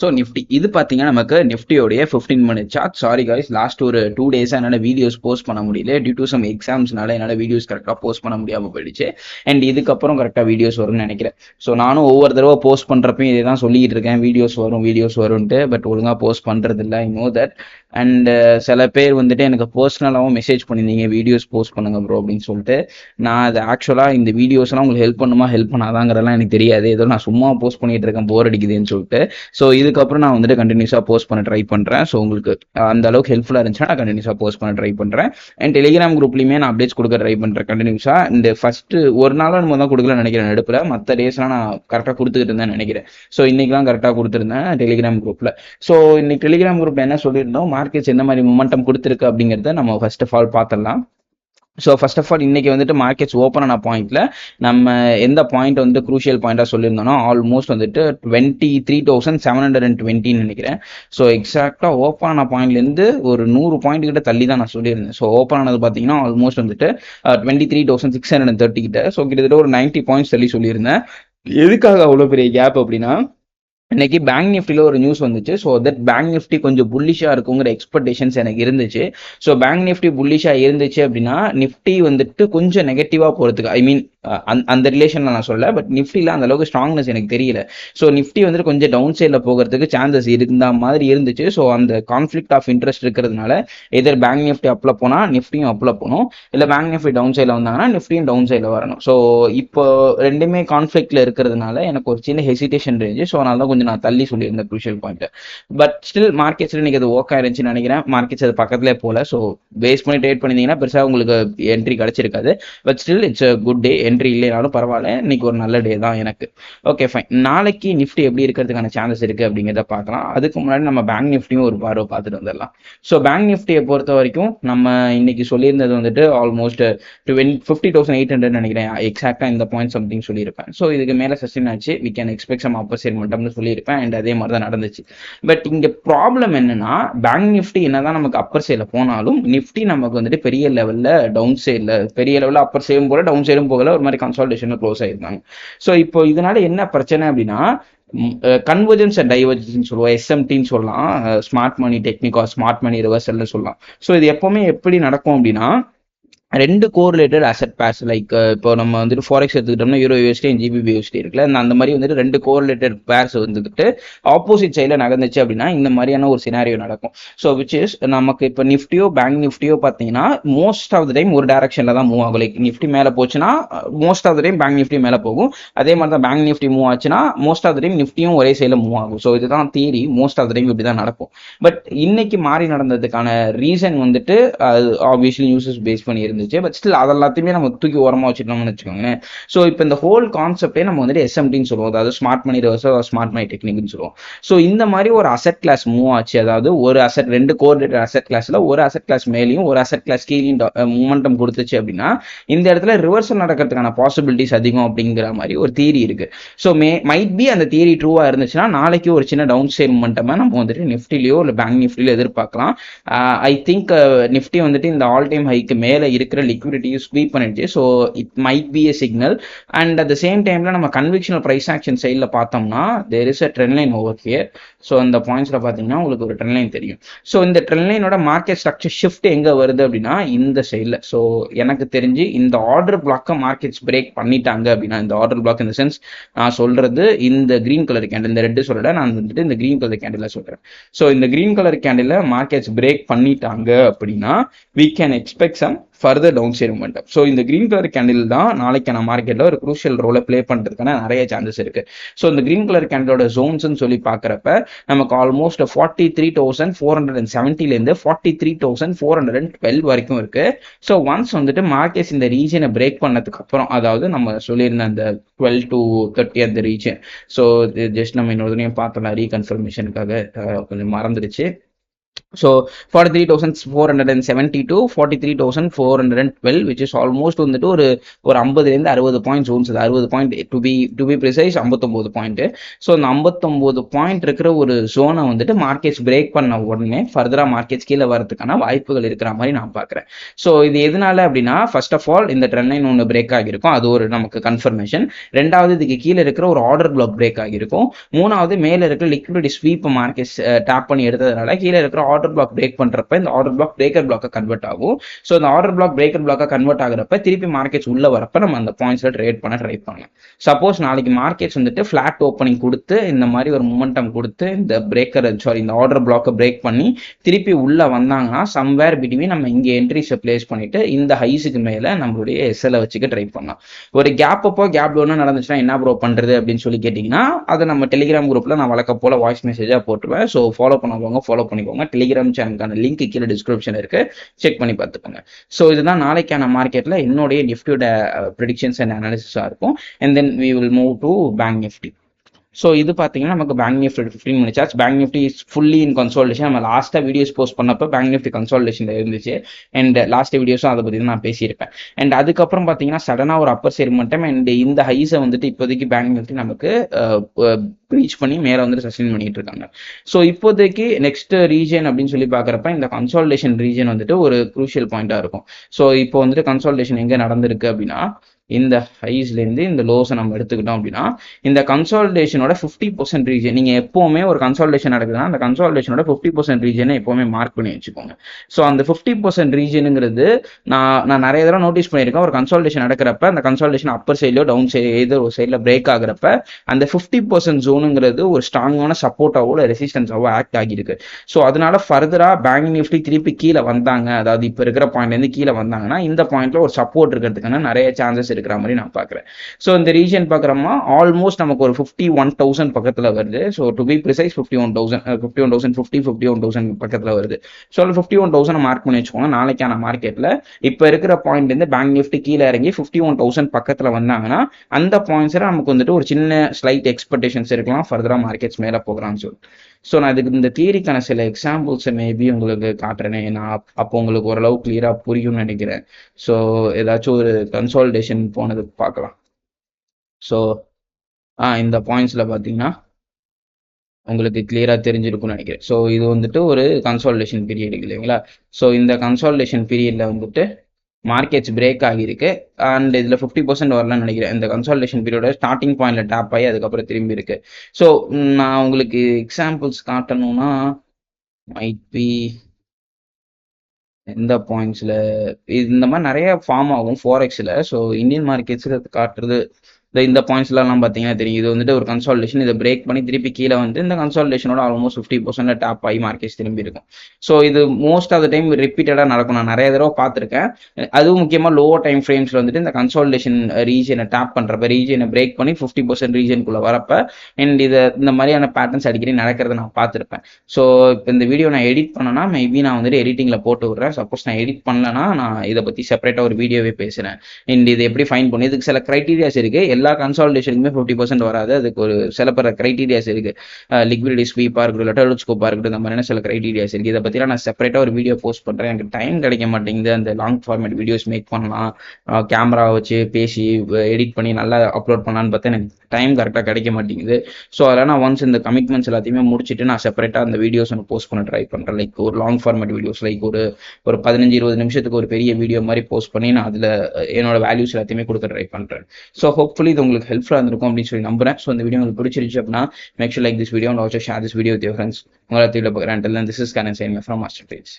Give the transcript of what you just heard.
So Nifty இது பார்த்தீங்கன்னா நமக்கு நிஃப்டியோடைய fifteen minute chart sorry guys last ஒரு டூ டேஸாக என்னால் வீடியோஸ் போஸ்ட் பண்ண முடியல. டியூ டு சம் எக்ஸாம்ஸ்னால என்னால் வீடியோஸ் கரெக்டாக போஸ்ட் பண்ண முடியாமல் போயிடுச்சு. அண்ட் இதுக்கப்புறம் கரெக்டாக வீடியோஸ் வரும்னு நினைக்கிறேன். ஸோ நானும் ஒவ்வொரு தடவை போஸ்ட் பண்ணுறப்பையும் இதே தான் சொல்லிட்டு இருக்கேன். வீடியோஸ் வரும் வீடியோஸ் வரும்ன்ட்டு. பட் ஒழுங்காக போஸ்ட் பண்ணுறது இல்லை I know that and uh, சில பேர் வந்துட்டு எனக்கு பர்சனலாகவும் மெசேஜ் பண்ணியிருந்தீங்க வீடியோஸ் போஸ்ட் பண்ணுங்க ப்ரோ அப்படின்னு சொல்லிட்டு. நான் அது ஆக்சுவலாக இந்த வீடியோஸ்லாம் உங்களுக்கு ஹெல்ப் பண்ணுமா ஹெல்ப் பண்ணாதாங்கிறதெல்லாம் எனக்கு தெரியாது. ஏதோ நான் சும்மா போஸ்ட் பண்ணிட்டு இருக்கேன் போர் அடிக்குதுன்னு சொல்லிட்டு. ஸோ இது இதுக்கப்புறம் நான் வந்துட்டு கண்டினியூஸாக போஸ்ட் பண்ண ட்ரை பண்ணுறேன் ஸோ உங்களுக்கு அந்த அளவுக்கு ஹெல்ப்ஃபுல்லாக இருந்துச்சுன்னா நான் கண்டினியூஸாக போஸ்ட் பண்ண ட்ரை பண்ணுறேன் அண்ட் டெலிகிராம் குரூப்லையுமே நான் அப்டேட்ஸ் கொடுக்க ட்ரை பண்ணுறேன் கண்டினியூஸாக இந்த ஃபஸ்ட்டு ஒரு நாளும் நம்ம தான் கொடுக்கல நினைக்கிறேன் நடுப்பில் மற்ற டேஸ்லாம் நான் கரெக்டாக கொடுத்துக்கிட்டு இருந்தேன் நினைக்கிறேன். ஸோ இன்றைக்கெலாம் கரெக்டாக கொடுத்துருந்தேன் டெலிகிராம் குரூப்பில் ஸோ இன்னைக்கு டெலிகிராம் குரூப்பில் என்ன சொல்லியிருந்தோம்? மார்க்கெட்ஸ் எந்த மாதிரி மொமெண்டம் கொடுத்துருக்கு அப்படிங்கிறத நம்ம ஃபர்ஸ்ட் ஆஃப் ஆல் பார்த்துடலாம். ஸோ ஃபர்ஸ்ட் ஆஃப் ஆல் இன்னைக்கு வந்துட்டு மார்க்கெட்ஸ் ஓப்பன் ஆன பாயிண்ட்ல நம்ம எந்த பாயிண்ட் வந்து குரூஷியல் பாயிண்டாக சொல்லியிருந்தோம்னா ஆல்மோஸ்ட் வந்துட்டு twenty three thousand seven hundred and டுவெண்ட்டின்னு நினைக்கிறேன் ஸோ எக்ஸாக்டாக ஓப்பன் ஆன பாயிண்ட்லேருந்து ஒரு நூறு பாயிண்ட் கிட்ட தள்ளி தான் நான் சொல்லியிருந்தேன். ஸோ ஓப்பன் ஆனது பார்த்தீங்கன்னா ஆல்மோஸ்ட் வந்துட்டு twenty three thousand six hundred and thirty கிட்ட. ஸோ கிட்டத்தட்ட ஒரு நைன்ட்டி பாயிண்ட்ஸ் தள்ளி சொல்லியிருந்தேன். எதுக்காக அவ்வளோ பெரிய கேப் அப்படின்னா இன்னைக்கு பேங்க் நிஃப்டியில் ஒரு நியூஸ் வந்துச்சு. ஸோ தட் பேங்க் நிஃப்டி கொஞ்சம் புல்லிஷாக இருக்குங்கிற எக்ஸ்பெக்டேஷன்ஸ் எனக்கு இருந்துச்சு. ஸோ பேங்க் நிஃப்டி புல்லிஷாக இருந்துச்சு அப்படின்னா நிஃப்டி வந்துட்டு கொஞ்சம் நெகட்டிவாக போகிறதுக்கு ஐ மீன் அந்த ரிலேஷன்ல நான் சொல்ல பட் நிஃப்டியில் அந்த அளவுக்கு ஸ்ட்ராங்னஸ் எனக்கு தெரியல. ஸோ நிஃப்டி வந்துட்டு கொஞ்சம் டவுன் சைடில் போகிறதுக்கு சான்சஸ் இருந்த மாதிரி இருந்துச்சு. ஸோ அந்த கான்ஃப்ளிக்ட் ஆஃப் இன்ட்ரெஸ்ட் இருக்கிறதுனால எதர் பேங்க் நிஃப்டி அப்ல போனால் நிஃப்டியும் அப்ல போகணும். இல்லை பேங்க் நிஃப்டி டவுன் சைடில் வந்தாங்கன்னா நிஃப்டியும் டவுன் சைடில் வரணும். ஸோ இப்போ ரெண்டுமே கான்ஃப்ளிக்டில் இருக்கிறதுனால எனக்கு ஒரு சின்ன ஹெசிடேஷன் இருந்துச்சு. ஸோ அதனால தான் கொஞ்சம் நான் தள்ளி சொல்லியிருந்தேன் குரூஷியல் பாயிண்ட் பட் ஸ்டில் மார்க்கெட்ஸில் இன்னைக்கு அது ஓக் ஆயிருந்துச்சுன்னு நினைக்கிறேன். மார்க்கெட்ஸ் அது பக்கத்துல போல ஸோ பேஸ் பண்ணி ட்ரேட் பண்ணிருந்தீங்கன்னா பெருசாக உங்களுக்கு entry கிடைச்சிருக்காது. But still it's a good day entry இல்லைனாலும் பரவாயில்ல. இன்னைக்கு ஒரு நல்ல டே தான் எனக்கு. ஓகே ஃபைன் நாளைக்கு நிஃப்டி எப்படி இருக்கிறதுக்கான சான்சஸ் இருக்கு அப்படிங்கிறத பார்க்கலாம். அதுக்கு முன்னாடி நம்ம பேங்க் நிஃப்டியும் ஒரு பார்வை பார்த்துட்டு வந்துடலாம். ஸோ பேங்க் நிஃப்டியை பொறுத்த வரைக்கும் நம்ம இன்னைக்கு சொல்லியிருந்தது வந்துட்டு almost twenty fifty thousand eight hundred நினைக்கிறேன். எக்ஸாக்டா இந்த பாயிண்ட் சம்திங் சொல்லியிருப்பேன். ஸோ இதுக்கு மேலே சஸ்டின் ஆச்சு. We can expect some upper side மட்டும்னு சொல்லியிருப்பேன். அண்ட் அதே மாதிரி தான் நடந்துச்சு. பட் இங்கே ப்ராப்ளம் என்னன்னா பேங்க் நிஃப்டி என்னதான் நமக்கு அப்பர் சைடில் போனாலும் நிஃப்டி நமக்கு வந்துட்டு பெரிய லெவலில் டவுன் சைடில் பெரிய லெவலில் அப்பர் சைடும் போல டவுன் சைடும் போகல ஒரு மாதிரி கன்சால்டேஷனில் க்ளோஸ் ஆயிருந்தாங்க. ஸோ இப்போ இதனால என்ன பிரச்சனை அப்படின்னா கன்வர்ஜன்ஸ் அண்ட் டைவர்ஜன்ஸ் சொல்லுவோம். எஸ்எம்டின்னு சொல்லலாம். ஸ்மார்ட் மணி டெக்னிக்கா ஸ்மார்ட் மணி ரிவர்சல்னு சொல்லலாம். ஸோ இது எப்பவுமே எப்படி நடக்கும் அப்படின்னா ரெண்டு கோரிலேட்டட் அசட் பேர்ஸ் லைக் இப்போ நம்ம வந்துட்டு ஃபாரெக்ஸ் எடுத்துக்கிட்டோம்னா யூரோ யூஎஸ்டி ஜிபிபி யூஎஸ்டி இருக்குல்ல அந்த அந்த மாதிரி வந்துட்டு ரெண்டு கோரிலேட்டட் பேர்ஸ் வந்துக்கிட்டு ஆப்போசிட் சைடில் நகர்ந்துச்சு அப்படின்னா இந்த மாதிரியான ஒரு சினாரியோ நடக்கும். ஸோ விச் இஸ் நமக்கு இப்போ நிஃப்டியோ பேங்க் நிஃப்டியோ பார்த்தீங்கன்னா மோஸ்ட் ஆஃப் த டைம் ஒரு டேரக்ஷனில் தான் மூவ் ஆகும். லைக் நிஃப்டி மேலே போச்சுன்னா most of the time bank Nifty மேலே போகும். அதே மாதிரி தான் பேங்க் நிஃப்டி மூவ் ஆச்சுன்னா மோஸ்ட் ஆஃப் த டைம் நிஃப்டியும் ஒரே சைடில் மூவ் ஆகும். ஸோ இதுதான் theory most of the time இப்படி தான் நடக்கும். பட் இன்னைக்கு மாறி நடந்ததுக்கான ரீசன் வந்துட்டு அது ஆப்வியஸ்லி நியூஸஸ் பேஸ் பண்ணி இருந்துச்சு. பட் ஸ்டில் அது எல்லாத்தையுமே நம்ம தூக்கி ஓரமாக வச்சுட்டோம்னு வச்சுக்கோங்களேன். ஸோ இப்போ இந்த ஹோல் கான்செப்டே நம்ம வந்துட்டு எஸ்எம்டின்னு சொல்லுவோம். அதாவது ஸ்மார்ட் மணி ரிவர்ஸோ ஸ்மார்ட் மணி டெக்னிக்னு சொல்லுவோம். ஸோ இந்த மாதிரி ஒரு அசட் கிளாஸ் மூவ் ஆச்சு. அதாவது ஒரு அசட் ரெண்டு கோஆர்டினேட்டர் அசட் கிளாஸில் ஒரு அசட் கிளாஸ் மேலேயும் ஒரு அசட் கிளாஸ் கீழேயும் மூமெண்டம் கொடுத்துச்சு அப்படின்னா இந்த இடத்துல ரிவர்சல் நடக்கிறதுக்கான பாசிபிலிட்டிஸ் அதிகம் அப்படிங்கிற மாதிரி ஒரு தியரி இருக்கு. ஸோ மே மைட் பி அந்த தியரி ட்ரூவா இருந்துச்சுன்னா நாளைக்கு ஒரு சின்ன டவுன் சைட் மூமெண்டம் நம்ம வந்துட்டு நிஃப்டிலையோ இல்லை பேங்க் நிஃப்டிலையோ எதிர்பார்க்கலாம். ஐ திங்க் நிஃப்டி வந்துட்டு இந்த ஆல் டைம் ஹைக்கு மேலே இருக்கு. இருக்கிற லிக்விடிட்டியும் ஸ்வீப் பண்ணிடுச்சு. So it might be a signal and at the same டைம்ல நம்ம கன்விக்ஷனல் ப்ரைஸ் ஆக்ஷன் சைடில் பார்த்தோம்னா there is a trend line over here so அந்த பாயிண்ட்ஸில் பார்த்தீங்கன்னா உங்களுக்கு ஒரு ட்ரெண்ட் லைன் தெரியும். ஸோ இந்த ட்ரெண்ட் லைனோட மார்க்கெட் ஸ்ட்ரக்சர் ஷிஃப்ட் எங்கே வருது அப்படின்னா இந்த சைடில் ஸோ எனக்கு தெரிஞ்சு இந்த ஆர்டர் பிளாக்கை மார்க்கெட்ஸ் பிரேக் பண்ணிட்டாங்க அப்படின்னா இந்த ஆர்டர் பிளாக் இந்த சென்ஸ் நான் சொல்றது இந்த கிரீன் கலர் கேண்டில் இந்த ரெட்டு சொல்லல நான் வந்துட்டு இந்த கிரீன் கலர் கேண்டில் சொல்கிறேன் ஸோ இந்த green colour candle markets break பண்ணிட்டாங்க அப்படின்னா we can expect some further down side momentum so இந்த கிரீன் கலர் கேண்டில் தான் நாளைக்கான மார்க்கெட்டில் ஒரு குரூஷியல் ரோலை ப்ளே பண்ணுறதுக்கான நிறைய சான்சஸ் இருக்கு. ஸோ இந்த கிரீன் கலர் கேண்டிலோட ஜோன்ஸ்னு சொல்லி பார்க்குறப்ப நமக்கு almost forty three thousand four hundred and செவன்ட்டிலேருந்து forty three thousand four hundred and twelve வரைக்கும் இருக்கு. ஸோ ஒன்ஸ் வந்துட்டு மார்க்கெட்ஸ் இந்த ரீஜனை பிரேக் பண்ணதுக்கு அப்புறம் அதாவது நம்ம சொல்லியிருந்த அந்த டுவெல் டு தேர்ட்டி அந்த ரீஜன் ஸோ ஜஸ்ட் நம்ம இன்னொரு பார்த்தோம்னா ரீகன்ஃபர்மேஷனுக்காக கொஞ்சம் மறந்துடுச்சு. So forty three thousand four hundred and seventy two forty three thousand four hundred and twelve which is almost வந்துட்டு ஒரு ஒரு ஐம்பதுலேருந்து அறுபது பாயிண்ட் ஜோன்ஸ் அது அறுபது point to be to be precise ஐம்பத்தொம்போது பாயிண்ட் ஸோ அந்த ஐம்பத்தொம்போது பாயிண்ட் இருக்கிற ஒரு ஜோனை வந்துட்டு மார்க்கெட்ஸ் பிரேக் பண்ண உடனே ஃபர்தராக மார்க்கெட்ஸ் கீழே வரதுக்கான வாய்ப்புகள் இருக்கிற மாதிரி நான் பார்க்குறேன். ஸோ இது எதனால அப்படின்னா ஃபர்ஸ்ட் ஆஃப் ஆல் இந்த ட்ரெண்ட் லைன் ஒன்று பிரேக் ஆகியிருக்கும். அது ஒரு நமக்கு கன்ஃபர்மேஷன் ரெண்டாவது இதுக்கு கீழே இருக்கிற ஒரு ஆர்டர் பிளாக் பிரேக் ஆகிருக்கும் மூணாவது மேலே இருக்கிற லிக்விடிட்டி ஸ்வீப் மார்க்கெட்ஸ் டேப் பண்ணி எடுத்ததுனால கீழே இருக்கிற ஆர்டர் பிளாக் பிரேக் பண்றப்ப இந்த ஆர்டர் பிளாக் பிரேக்கர் பிளாக்கை கன்வெர்ட் ஆகும். ஸோ இந்த ஆர்டர் பிளாக் பிரேக்கர் பிளாக்கை கன்வெர்ட் ஆகிறப்ப திருப்பி மார்க்கெட்ஸ் உள்ள வரப்ப நம்ம அந்த பாயிண்ட்ஸ்ல ட்ரேட் பண்ண ட்ரை பண்ணலாம். சப்போஸ் நாளைக்கு மார்க்கெட்ஸ் வந்துட்டு ஃபிளாட் ஓப்பனிங் கொடுத்து இந்த மாதிரி ஒரு மூமெண்டம் கொடுத்து இந்த பிரேக்கர் சாரி இந்த ஆர்டர் பிளாக்கை பிரேக் பண்ணி திருப்பி உள்ள வந்தாங்கன்னா சம்வேர் பிட்வீன் நம்ம இங்கே என்ட்ரிஸை பிளேஸ் பண்ணிட்டு இந்த ஹைஸுக்கு மேல நம்மளுடைய எஸ்எல்லை வச்சுக்க ட்ரை பண்ணலாம். ஒரு கேப் அப்போ கேப் டவுனா நடந்துச்சுன்னா என்ன ப்ரோ பண்றது அப்படின்னு சொல்லி கேட்டிங்கன்னா அதை நம்ம டெலிகிராம் குரூப்ல நான் வழக்க போல வாய்ஸ் மெசேஜாக போட்டுருவேன். ஸோ ஃபாலோ பண்ணுவாங்க ஃபாலோ பண்ணிக்கோங்க. டெலிகிராம் சேனலுக்கான லிங்க் கீழே டிஸ்கிரிப்ஷன் இருக்கு. செக் பண்ணி பார்த்துக்கோங்க. ஸோ இதுதான் நாளைக்கான மார்க்கெட்ல என்னுடைய நிஃப்டியோட ப்ரிடிக்ஷன்ஸ் அண்ட் அனாலிசிஸாக இருக்கும். And then we will move to bank Nifty so இது பார்த்தீங்கன்னா நமக்கு bank Nifty fifteen minutes chart bank Nifty is fully in consolidation நம்ம லாஸ்ட்டாக வீடியோஸ் போஸ்ட் பண்ணப்போ பேங்க் நிஃப்டி கன்சால்டேஷன் இருந்துச்சு. அண்ட் லாஸ்ட் வீடியோஸும் அதை பற்றி நான் பேசியிருப்பேன். அண்ட் அதுக்கப்புறம் பார்த்தீங்கன்னா சடனாக ஒரு அப்பர் சேர் மட்டும் அண்ட் இந்த ஹைஸை வந்துட்டு இப்போதைக்கு பேங்க் நிஃப்டி நமக்கு ரீச் பண்ணி மேலே வந்துட்டு சஸ்டெயின் பண்ணிட்டு இருக்காங்க. ஸோ இப்போதைக்கு நெக்ஸ்ட் ரீஜன் அப்படின்னு சொல்லி பார்க்குறப்ப இந்த கன்சால்டேஷன் ரீஜன் வந்துட்டு ஒரு குரூஷியல் பாயிண்டாக இருக்கும். ஸோ இப்போ வந்துட்டு கன்சால்டேஷன் எங்கே நடந்திருக்கு அப்படின்னா இந்த ஹைஸ்லேருந்து இந்த லோஸை நம்ம எடுத்துக்கிட்டோம் அப்படின்னா இந்த கன்சால்டேஷனோட ஃபிஃப்டி பர்சன்ட் ரீஜன் நீங்கள் எப்போவுமே ஒரு கன்சால்டேஷன் நடக்குதுன்னா அந்த கன்சால்டேஷனோட ஃபிஃப்டி பர்சன்ட் ரீஜனை எப்போவுமே மார்க் பண்ணி வச்சுக்கோங்க. ஸோ அந்த ஃபிஃப்டி பர்சன்ட் ரீஜனுங்கிறது நான் நான் நிறைய தடவை நோட்டீஸ் பண்ணியிருக்கேன். ஒரு கன்சால்டேஷன் நடக்கிறப்ப அந்த கன்சால்டேஷன் அப்பர் சைட்லோ டவுன் சைடு ஏதோ ஒரு சைடில் பிரேக் ஆகிறப்ப அந்த ஃபிஃப்டி பர்சன்ட் ஜோனுங்கிறது ஒரு ஸ்ட்ராங்கான சப்போர்ட்டாவோ இல்லை ரெசிஸ்டன்ஸாவோ ஆக்ட் ஆகியிருக்கு. ஸோ அதனால ஃபர்தராக பேங்க் நிஃப்டி திருப்பி கீழே வந்தாங்க. அதாவது இப்போ இருக்கிற பாயிண்ட்லேருந்து கீழே வந்தாங்கன்னா இந்த பாயிண்ட்ல ஒரு சப்போர்ட் இருக்கிறதுக்கான நிறைய சான்சஸ் இருக்கிற மாதிரி நான் பார்க்குறேன். ஸோ இந்த ரீஜன் பார்க்குறோமா ஆல்மோஸ்ட் நமக்கு ஒரு ஃபிஃப்டி ஒன் தௌசண்ட் பக்கத்தில் வருது. So to be precise fifty one thousand fifty one thousand fifty fifty one thousand பக்கத்தில் வருது. ஸோ அதில் ஃபிஃப்டி ஒன் தௌசண்ட் மார்க் பண்ணி வச்சுக்கோங்க. நாளைக்கான மார்க்கெட்டில் இப்போ இருக்கிற பாயிண்ட்லேருந்து பேங்க் நிஃப்டி கீழே இறங்கி ஃபிஃப்டி ஒன் தௌசண்ட் பக்கத்தில் வந்தாங்கன்னா அந்த பாயிண்ட்ஸில் நமக்கு வந்துட்டு ஒரு சின்ன ஸ்லைட் எக்ஸ்பெக்டேஷன்ஸ் இருக்கலாம். ஃபர்தராக மார்க்கெட்ஸ் மேலே போகலாம்னு சொல்லி ஸோ நான் இதுக்கு இந்த தியரிக்கான சில எக்ஸாம்பிள்ஸை மேபி உங்களுக்கு காட்டுறேனே. நான் அப்போ உங்களுக்கு ஓரளவு கிளியராக புரியும்னு நினைக்கிறேன். ஸோ ஏதாச்சும் ஒரு கன்சால்டேஷன் போனது பார்க்கலாம். ஸோ ஆ இந்த பாயிண்ட்ஸில் பார்த்தீங்கன்னா உங்களுக்கு கிளியராக தெரிஞ்சிருக்கும்னு நினைக்கிறேன். ஸோ இது வந்துட்டு ஒரு கன்சால்டேஷன் பீரியட் இல்லைங்களா? ஸோ இந்த கன்சால்டேஷன் பீரியடில் வந்துட்டு மார்க்கெட்ஸ் பிரேக் ஆகியிருக்கு. அண்ட் இதில் ஃபிஃப்டி பர்சன்ட் வரலாம்னு நினைக்கிறேன். இந்த கன்சால்டேஷன் பீரியடோட ஸ்டார்டிங் பாயிண்ட்ல டேப் ஆகி அதுக்கப்புறம் திரும்பி இருக்கு. ஸோ நான் உங்களுக்கு எக்ஸாம்பிள்ஸ் காட்டணும்னா மைட் பி எந்த பாயிண்ட்ஸில் இந்த மாதிரி நிறைய ஃபார்ம் ஆகும் ஃபோரெக்ஸில் ஸோ இந்தியன் மார்க்கெட்ஸில் காட்டுறது இந்த இந்த பாயிண்ட்ஸ்லாம் பார்த்தீங்கன்னா தெரியும். இது வந்துட்டு ஒரு கன்சால்டேஷன் இதை பிரேக் பண்ணி திருப்பி கீழே வந்து இந்த கன்சால்டேஷனோட ஆல்மோஸ்ட் ஃபிஃப்டி பர்சன்ட் டாப் ஆகி மார்க்கெட்ஸ் திரும்பி இருக்கும். ஸோ இது மோஸ்ட் ஆஃப் த டைம் ரிப்பீட்டடாக நடக்கும். நான் நிறைய தடவை பார்த்துருக்கேன். அதுவும் முக்கியமாக லோ டைம் ஃப்ரேம்ஸில் வந்துட்டு இந்த கன்சால்டேஷன் ரீஜனை டேப் பண்ணுறப்ப ரீஜனை பிரேக் பண்ணி ஃபிஃப்டி பர்சன்ட் ரீஜனுக்குள்ளே வரப்ப அண்ட் இதை இந்த மாதிரியான பேட்டர்ன்ஸ் அடிக்கடி நடக்கிறத நான் பார்த்துருப்பேன். ஸோ இப்போ இந்த வீடியோ நான் எடிட் பண்ணனா மேபி நான் வந்துட்டு எடிட்டிங்கில் போட்டு விட்றேன். சப்போஸ் நான் எடிட் பண்ணலன்னா நான் இதை பற்றி செப்பரேட்டாக ஒரு வீடியோவே பேசுகிறேன் அண்ட் இது எப்படி ஃபைன் பண்ணி இதுக்கு சில க்ரைட்டீரியாஸ் இருக்குது எல்லா கன்சால்டேஷனுக்குமே ஃபிஃப்டி பர்சன்ட் வராது. அதுக்கு ஒரு சில பல க்ரைட்டீரியாஸ் இருக்கு லிக்விடி ஸ்வீப்பாக இருக்கட்டும் லெட்டர் ஸ்கோப்பாக இருக்கட்டும் இந்த மாதிரியான சில க்ரைட்டீரியாஸ் இருக்கு. இதை பற்றிலாம் நான் செப்பரேட்டாக ஒரு வீடியோ போஸ்ட் பண்ணுறேன் எனக்கு டைம் கிடைக்க மாட்டேங்குது. அந்த லாங் ஃபார்மேட் வீடியோஸ் மேக் பண்ணலாம். கேமரா வச்சு பேசி எடிட் பண்ணி நல்லா அப்லோட் பண்ணலான்னு பார்த்தா எனக்கு டைம் கரெக்டாக கிடைக்க மாட்டேங்குது. ஸோ அதெல்லாம் நான் ஒன்ஸ் இந்த கமிட்மெண்ட்ஸ் எல்லாத்தையுமே முடிச்சுட்டு நான் செப்பரேட்டாக அந்த வீடியோஸ் ஒன்று போஸ்ட் பண்ண ட்ரை பண்ணுறேன் லைக் ஒரு லாங் ஃபார்மேட் வீடியோஸ் லைக் ஒரு ஒரு பதினஞ்சு இருபது நிமிஷத்துக்கு ஒரு பெரிய வீடியோ மாதிரி போஸ்ட் பண்ணி நான் அதில் என்னோட வேல்யூஸ் எல்லாத்தையுமே கொடுக்க ட்ரை பண்ணுறேன் ஸோ ஹோப்ஃபுல்லி ஹோப்ஃபுல்லி இது உங்களுக்கு ஹெல்ப்ஃபுல்லாக இருந்திருக்கும் அப்படின்னு சொல்லி நம்புறேன். ஸோ இந்த வீடியோ உங்களுக்கு பிடிச்சிருச்சு அப்படின்னா make sure like this video and also share this video with your friends உங்களை தீவிர பார்க்குறேன் this is can sign from master page